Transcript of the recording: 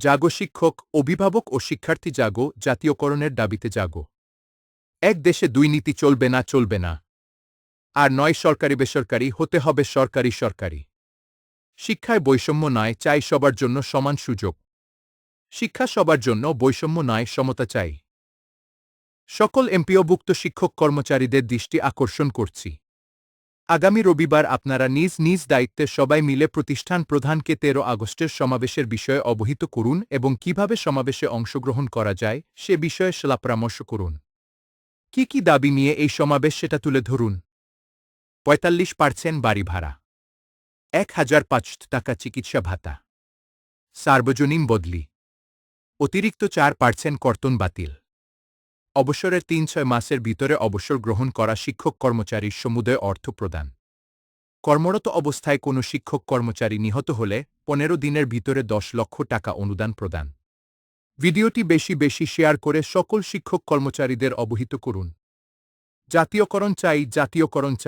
জাগো শিক্ষক, অভিভাবক ও শিক্ষার্থী জাগো জাতীয়করণের দাবিতে জাগো। এক দেশে দুই নীতি চলবে না চলবে না। আর নয় সরকারি বেসরকারি, হতে হবে সরকারি সরকারি। শিক্ষায় বৈষম্য নয় চাই সবার জন্য সমান সুযোগ। শিক্ষা সবার জন্য, বৈষম্য নয় সমতা চাই। সকল এমপিওভুক্ত শিক্ষক কর্মচারীদের দৃষ্টি আকর্ষণ করছি। আগামী রবিবার আপনারা নিজ নিজ দায়িত্বে সবাই মিলে প্রতিষ্ঠান প্রধানকে তেরো আগস্টের সমাবেশের বিষয়ে অবহিত করুন এবং কীভাবে সমাবেশে অংশগ্রহণ করা যায় সে বিষয়ে সলা পরামর্শ করুন। কি কি দাবি নিয়ে এই সমাবেশ সেটা তুলে ধরুন। পঁয়তাল্লিশ পার্সেন্ট বাড়ি ভাড়া। এক হাজার পাঁচ টাকা চিকিৎসা ভাতা। সার্বজনীন বদলি। অতিরিক্ত চার পার্সেন্ট কর্তন বাতিল। অবসরের তিন ছয় মাসের ভিতরে অবসর গ্রহণ করা শিক্ষক কর্মচারীর সমুদয় অর্থ প্রদান। কর্মরত অবস্থায় কোনো শিক্ষক কর্মচারী নিহত হলে পনেরো দিনের ভিতরে দশ লক্ষ টাকা অনুদান প্রদান। ভিডিওটি বেশি বেশি শেয়ার করে সকল শিক্ষক কর্মচারীদের অবহিত করুন। জাতীয়করণ চাই জাতীয়করণ চাই।